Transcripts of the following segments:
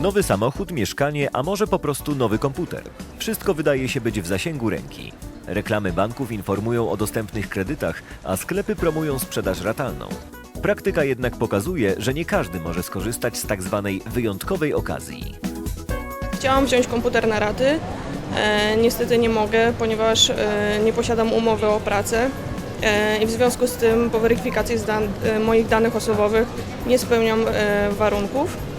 Nowy samochód, mieszkanie, a może po prostu nowy komputer. Wszystko wydaje się być w zasięgu ręki. Reklamy banków informują o dostępnych kredytach, a sklepy promują sprzedaż ratalną. Praktyka jednak pokazuje, że nie każdy może skorzystać z tak zwanej wyjątkowej okazji. Chciałam wziąć komputer na raty. E, niestety nie mogę, ponieważ e, nie posiadam umowy o pracę e, i w związku z tym po weryfikacji e, moich danych osobowych nie spełniam e, warunków,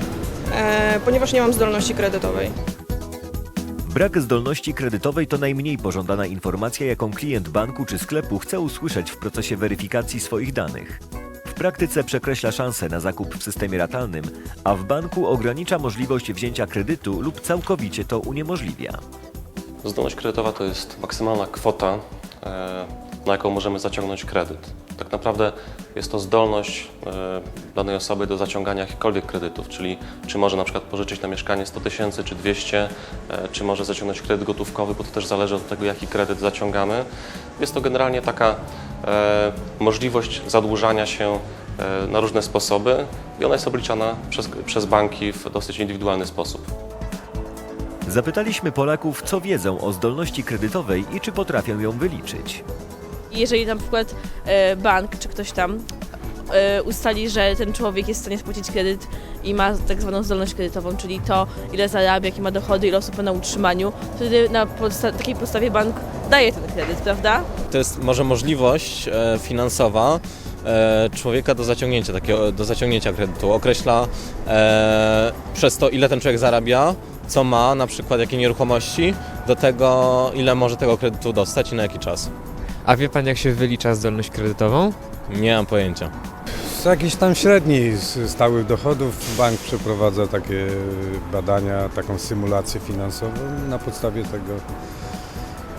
ponieważ nie mam zdolności kredytowej. Brak zdolności kredytowej to najmniej pożądana informacja, jaką klient banku czy sklepu chce usłyszeć w procesie weryfikacji swoich danych. W praktyce przekreśla szanse na zakup w systemie ratalnym, a w banku ogranicza możliwość wzięcia kredytu lub całkowicie to uniemożliwia. Zdolność kredytowa to jest maksymalna kwota, e, na jaką możemy zaciągnąć kredyt. Tak naprawdę jest to zdolność e, danej osoby do zaciągania jakichkolwiek kredytów, czyli czy może na przykład pożyczyć na mieszkanie 100 tysięcy czy 200, e, czy może zaciągnąć kredyt gotówkowy, bo to też zależy od tego, jaki kredyt zaciągamy. Jest to generalnie taka e, możliwość zadłużania się na różne sposoby i ona jest obliczana przez, przez banki w dosyć indywidualny sposób. Zapytaliśmy Polaków, co wiedzą o zdolności kredytowej i czy potrafią ją wyliczyć. Jeżeli na przykład e, bank czy ktoś tam e, ustali, że ten człowiek jest w stanie spłacić kredyt i ma tak zwaną zdolność kredytową, czyli to, ile zarabia, jakie ma dochody, ile osób ma na utrzymaniu, wtedy na podsta- takiej podstawie bank daje ten kredyt, prawda? To jest może możliwość e, finansowa e, człowieka do zaciągnięcia takiego, do zaciągnięcia kredytu. Określa e, przez to, ile ten człowiek zarabia, co ma, na przykład jakie nieruchomości, do tego, ile może tego kredytu dostać i na jaki czas. A wie pan, jak się wylicza zdolność kredytową? Nie mam pojęcia. Z jakichś tam średniej z stałych dochodów bank przeprowadza takie badania, taką symulację finansową i na podstawie tego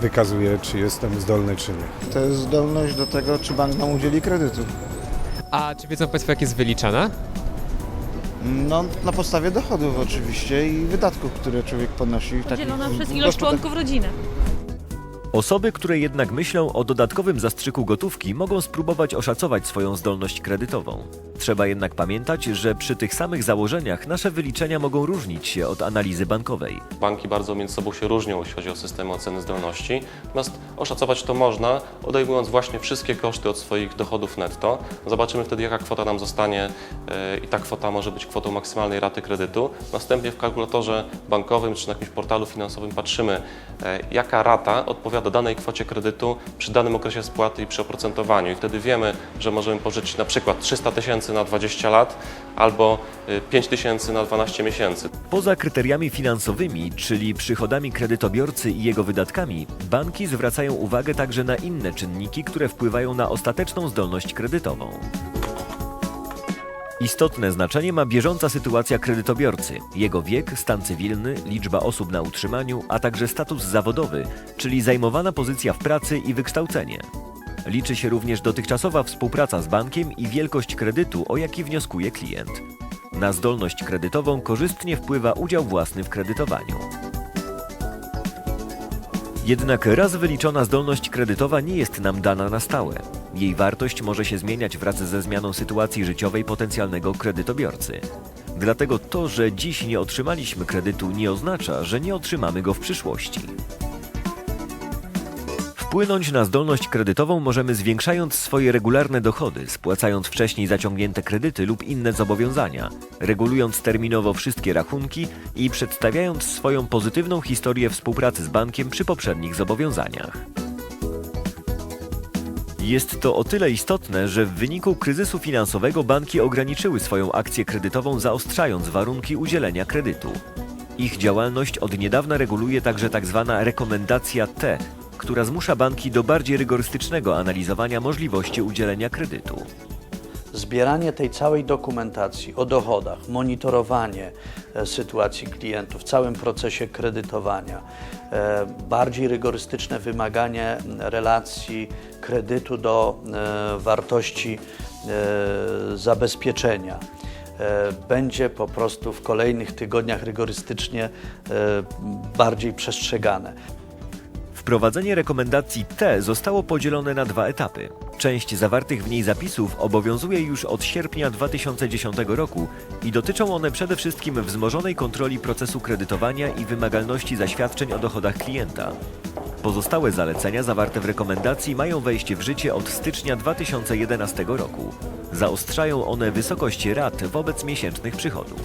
wykazuje, czy jestem zdolny, czy nie. To jest zdolność do tego, czy bank nam udzieli kredytu. A czy wiedzą państwo, jak jest wyliczana? No, na podstawie dochodów oczywiście i wydatków, które człowiek ponosi. Dzielona przez ilość członków rodziny. Osoby, które jednak myślą o dodatkowym zastrzyku gotówki, mogą spróbować oszacować swoją zdolność kredytową. Trzeba jednak pamiętać, że przy tych samych założeniach nasze wyliczenia mogą różnić się od analizy bankowej. Banki bardzo między sobą się różnią, jeśli chodzi o systemy oceny zdolności, natomiast oszacować to można, odejmując właśnie wszystkie koszty od swoich dochodów netto. Zobaczymy wtedy, jaka kwota nam zostanie e, i ta kwota może być kwotą maksymalnej raty kredytu. Następnie w kalkulatorze bankowym czy na jakimś portalu finansowym patrzymy, e, jaka rata odpowiada danej kwocie kredytu przy danym okresie spłaty i przy oprocentowaniu. I wtedy wiemy, że możemy pożyczyć na przykład 300 tysięcy na 20 lat albo e, 5 tysięcy na 12 miesięcy. Poza kryteriami finansowymi, czyli przychodami kredytobiorcy i jego wydatkami, banki zwracają uwagę także na inne czynniki, które wpływają na ostateczną zdolność kredytową. Istotne znaczenie ma bieżąca sytuacja kredytobiorcy, jego wiek, stan cywilny, liczba osób na utrzymaniu, a także status zawodowy, czyli zajmowana pozycja w pracy i wykształcenie. Liczy się również dotychczasowa współpraca z bankiem i wielkość kredytu, o jaki wnioskuje klient. Na zdolność kredytową korzystnie wpływa udział własny w kredytowaniu. Jednak raz wyliczona zdolność kredytowa nie jest nam dana na stałe. Jej wartość może się zmieniać wraz ze zmianą sytuacji życiowej potencjalnego kredytobiorcy. Dlatego to, że dziś nie otrzymaliśmy kredytu, nie oznacza, że nie otrzymamy go w przyszłości. Wpłynąć na zdolność kredytową możemy zwiększając swoje regularne dochody, spłacając wcześniej zaciągnięte kredyty lub inne zobowiązania, regulując terminowo wszystkie rachunki i przedstawiając swoją pozytywną historię współpracy z bankiem przy poprzednich zobowiązaniach. Jest to o tyle istotne, że w wyniku kryzysu finansowego banki ograniczyły swoją akcję kredytową, zaostrzając warunki udzielenia kredytu. Ich działalność od niedawna reguluje także tzw. rekomendacja T, która zmusza banki do bardziej rygorystycznego analizowania możliwości udzielenia kredytu. Zbieranie tej całej dokumentacji o dochodach, monitorowanie e, sytuacji klientów w całym procesie kredytowania, e, bardziej rygorystyczne wymaganie relacji kredytu do e, wartości zabezpieczenia. Będzie po prostu w kolejnych tygodniach rygorystycznie bardziej przestrzegane. Wprowadzenie rekomendacji T zostało podzielone na dwa etapy. Część zawartych w niej zapisów obowiązuje już od sierpnia 2010 roku i dotyczą one przede wszystkim wzmożonej kontroli procesu kredytowania i wymagalności zaświadczeń o dochodach klienta. Pozostałe zalecenia zawarte w rekomendacji mają wejść w życie od stycznia 2011 roku. Zaostrzają one wysokości rat wobec miesięcznych przychodów.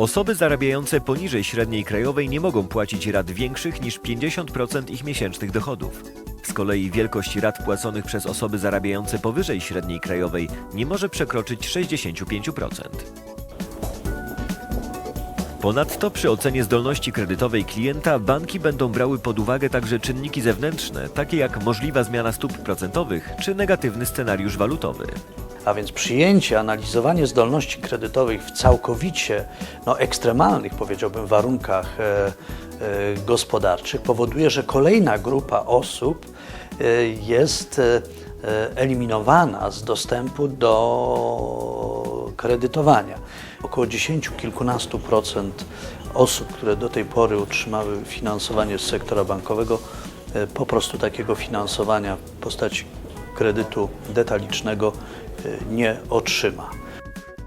Osoby zarabiające poniżej średniej krajowej nie mogą płacić rat większych niż 50% ich miesięcznych dochodów. Z kolei wielkość rat płaconych przez osoby zarabiające powyżej średniej krajowej nie może przekroczyć 65%. Ponadto przy ocenie zdolności kredytowej klienta banki będą brały pod uwagę także czynniki zewnętrzne, takie jak możliwa zmiana stóp procentowych czy negatywny scenariusz walutowy. A więc przyjęcie, analizowanie zdolności kredytowych w całkowicie no, ekstremalnych, powiedziałbym, warunkach e, e, gospodarczych powoduje, że kolejna grupa osób e, jest e, e, eliminowana z dostępu do kredytowania. Około 10 kilkunastu procent osób, które do tej pory otrzymały finansowanie z sektora bankowego, e, po prostu takiego finansowania w postaci kredytu detalicznego e, nie otrzyma.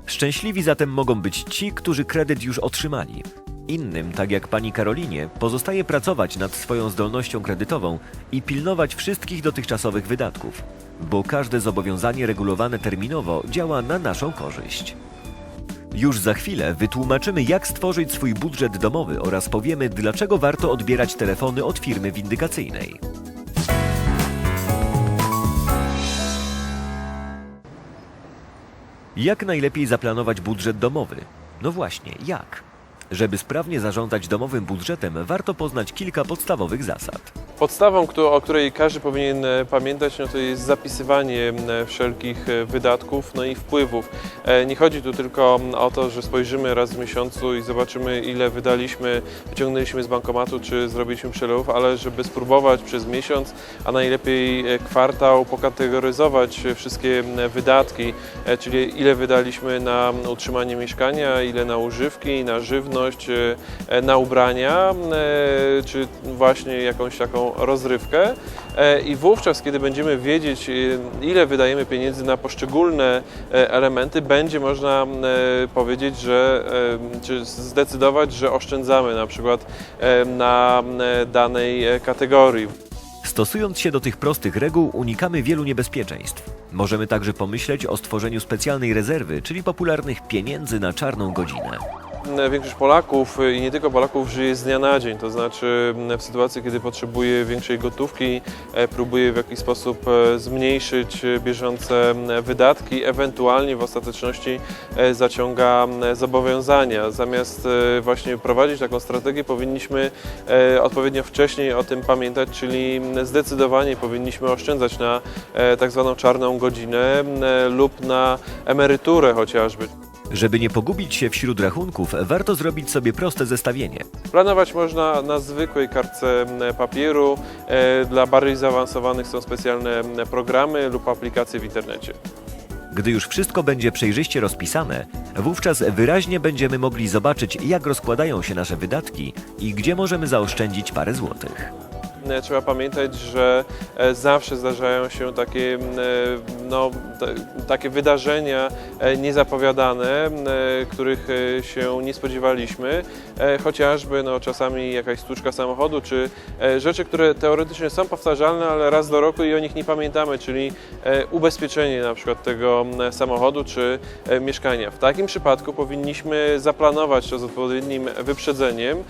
Szczęśliwi zatem mogą być ci, którzy kredyt już otrzymali. Innym, tak jak pani Karolinie, pozostaje pracować nad swoją zdolnością kredytową i pilnować wszystkich dotychczasowych wydatków, bo każde zobowiązanie regulowane terminowo działa na naszą korzyść. Już za chwilę wytłumaczymy, jak stworzyć swój budżet domowy oraz powiemy, dlaczego warto odbierać telefony od firmy windykacyjnej. Jak najlepiej zaplanować budżet domowy? No właśnie, jak? Żeby sprawnie zarządzać domowym budżetem, warto poznać kilka podstawowych zasad. Podstawą, o której każdy powinien e, pamiętać, no to jest zapisywanie m, wszelkich e, wydatków no i wpływów. E, Nie chodzi tu tylko o to, że spojrzymy raz w miesiącu i zobaczymy, ile wydaliśmy, wyciągnęliśmy z bankomatu, czy zrobiliśmy przelewów, ale żeby spróbować przez miesiąc, a najlepiej e, kwartał, pokategoryzować e, wszystkie wydatki, e, czyli ile wydaliśmy na utrzymanie mieszkania, ile na używki, na żywność, e, e, na ubrania, e, czy właśnie jakąś taką rozrywkę. E, I wówczas, kiedy będziemy wiedzieć, e, ile wydajemy pieniędzy na poszczególne e, elementy, będzie można powiedzieć, że czy zdecydować, że oszczędzamy na przykład na danej kategorii. Stosując się do tych prostych reguł, unikamy wielu niebezpieczeństw. Możemy także pomyśleć o stworzeniu specjalnej rezerwy, czyli popularnych pieniędzy na czarną godzinę. Większość Polaków i nie tylko Polaków żyje z dnia na dzień, to znaczy w sytuacji, kiedy potrzebuje większej gotówki, e, próbuje w jakiś sposób e, zmniejszyć e, bieżące wydatki, ewentualnie w ostateczności e, zaciąga zobowiązania. Zamiast e, właśnie prowadzić taką strategię, powinniśmy e, odpowiednio wcześniej o tym pamiętać, czyli zdecydowanie powinniśmy oszczędzać na e, tak zwaną czarną godzinę lub na emeryturę chociażby. Żeby nie pogubić się wśród rachunków, warto zrobić sobie proste zestawienie. Planować można na zwykłej kartce papieru. E, Dla bardziej zaawansowanych są specjalne programy lub aplikacje w internecie. Gdy już wszystko będzie przejrzyście rozpisane, wówczas wyraźnie będziemy mogli zobaczyć, jak rozkładają się nasze wydatki i gdzie możemy zaoszczędzić parę złotych. E, Trzeba pamiętać, że e, zawsze zdarzają się takie, e, no, takie wydarzenia niezapowiadane, których się nie spodziewaliśmy, chociażby no, czasami jakaś stłuczka samochodu, czy rzeczy, które teoretycznie są powtarzalne, ale raz do roku i o nich nie pamiętamy, czyli ubezpieczenie na przykład tego samochodu czy mieszkania. W takim przypadku powinniśmy zaplanować to z odpowiednim wyprzedzeniem,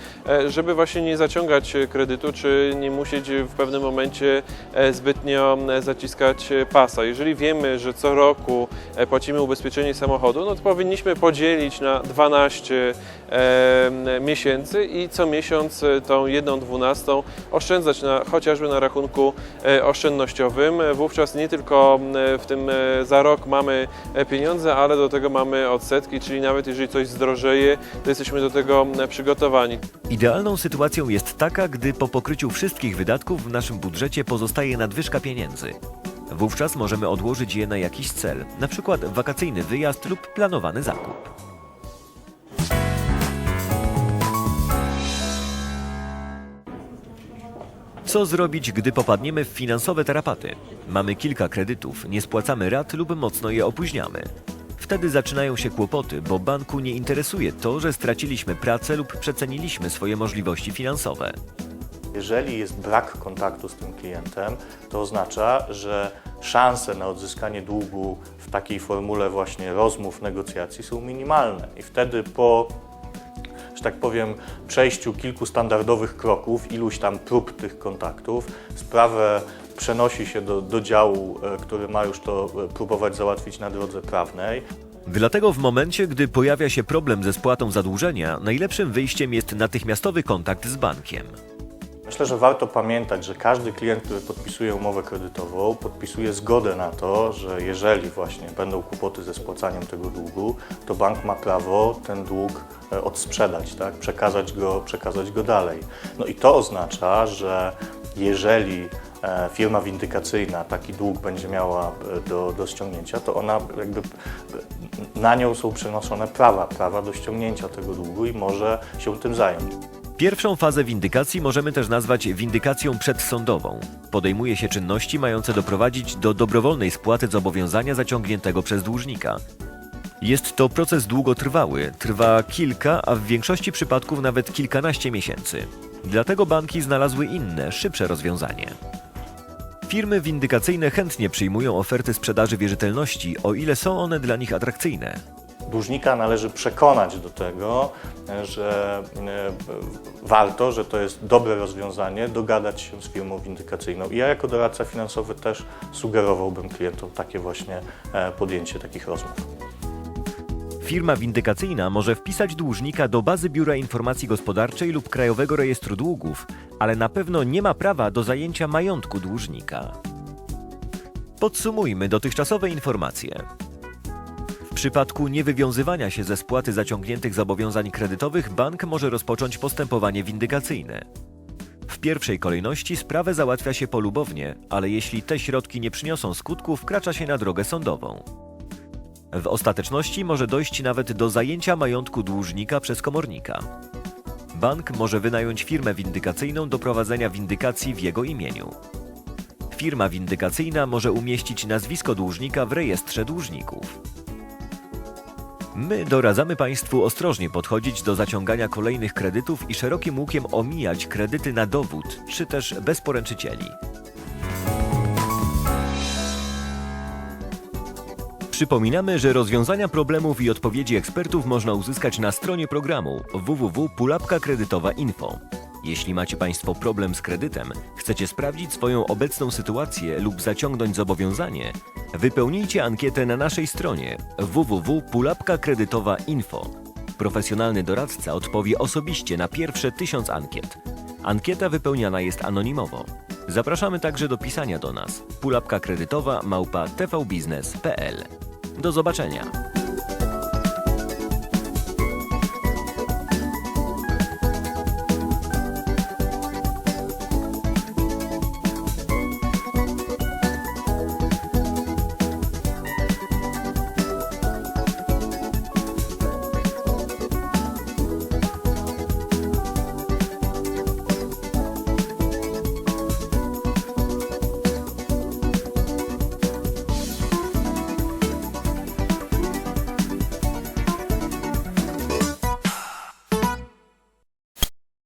żeby właśnie nie zaciągać kredytu, czy nie musieć w pewnym momencie e, zbytnio m, zaciskać e, pasa. Jeżeli wiemy, że co roku e, płacimy ubezpieczenie samochodu, no to powinniśmy podzielić na 12 e, miesięcy i co miesiąc e, tą jedną dwunastą oszczędzać na, chociażby na rachunku e, oszczędnościowym. E, Wówczas nie tylko w tym e, za rok mamy e, pieniądze, ale do tego mamy odsetki, czyli nawet jeżeli coś zdrożeje, to jesteśmy do tego przygotowani. Idealną sytuacją jest taka, gdy po pokryciu wszystkich wydatków w naszym budżecie pozostaje nadwyżka pieniędzy. Wówczas możemy odłożyć je na jakiś cel, np. wakacyjny wyjazd lub planowany zakup. Co zrobić, gdy popadniemy w finansowe tarapaty? Mamy kilka kredytów, nie spłacamy rat lub mocno je opóźniamy. Wtedy zaczynają się kłopoty, bo banku nie interesuje to, że straciliśmy pracę lub przeceniliśmy swoje możliwości finansowe. Jeżeli jest brak kontaktu z tym klientem, to oznacza, że szanse na odzyskanie długu w takiej formule właśnie rozmów, negocjacji są minimalne. I wtedy po, że tak powiem, przejściu kilku standardowych kroków, iluś tam prób tych kontaktów, sprawę przenosi się do, do działu, e, który ma już to e, próbować załatwić na drodze prawnej. Dlatego w momencie, gdy pojawia się problem ze spłatą zadłużenia, najlepszym wyjściem jest natychmiastowy kontakt z bankiem. Myślę, że warto pamiętać, że każdy klient, który podpisuje umowę kredytową, podpisuje zgodę na to, że jeżeli właśnie będą kłopoty ze spłacaniem tego długu, to bank ma prawo ten dług e, odsprzedać, tak? przekazać, go, przekazać go dalej. No i to oznacza, że jeżeli e, firma windykacyjna taki dług będzie miała e, do, do ściągnięcia, to ona jakby na nią są przenoszone prawa, prawa do ściągnięcia tego długu i może się tym zająć. Pierwszą fazę windykacji możemy też nazwać windykacją przedsądową. Podejmuje się czynności mające doprowadzić do dobrowolnej spłaty zobowiązania zaciągniętego przez dłużnika. Jest to proces długotrwały, trwa kilka, a w większości przypadków nawet kilkanaście miesięcy. Dlatego banki znalazły inne, szybsze rozwiązanie. Firmy windykacyjne chętnie przyjmują oferty sprzedaży wierzytelności, o ile są one dla nich atrakcyjne. Dłużnika należy przekonać do tego, że e, warto, że to jest dobre rozwiązanie, dogadać się z firmą windykacyjną. I ja jako doradca finansowy też sugerowałbym klientom takie właśnie e, podjęcie takich rozmów. Firma windykacyjna może wpisać dłużnika do bazy Biura Informacji Gospodarczej lub Krajowego Rejestru Długów, ale na pewno nie ma prawa do zajęcia majątku dłużnika. Podsumujmy dotychczasowe informacje. Przypadku niewywiązywania się ze spłaty zaciągniętych zobowiązań kredytowych bank może rozpocząć postępowanie windykacyjne. W pierwszej kolejności sprawę załatwia się polubownie, ale jeśli te środki nie przyniosą skutku, wkracza się na drogę sądową. W ostateczności może dojść nawet do zajęcia majątku dłużnika przez komornika. Bank może wynająć firmę windykacyjną do prowadzenia windykacji w jego imieniu. Firma windykacyjna może umieścić nazwisko dłużnika w rejestrze dłużników. My doradzamy Państwu ostrożnie podchodzić do zaciągania kolejnych kredytów i szerokim łukiem omijać kredyty na dowód, czy też bez poręczycieli. Przypominamy, że rozwiązania problemów i odpowiedzi ekspertów można uzyskać na stronie programu www.pulapka-kredytowa.info. Jeśli macie Państwo problem z kredytem, chcecie sprawdzić swoją obecną sytuację lub zaciągnąć zobowiązanie, wypełnijcie ankietę na naszej stronie www.pulapka-kredytowa.info. Profesjonalny doradca odpowie osobiście na pierwsze tysiąc ankiet. Ankieta wypełniana jest anonimowo. Zapraszamy także do pisania do nas. Pulapka kredytowa małpa tvbiznes.pl. Do zobaczenia.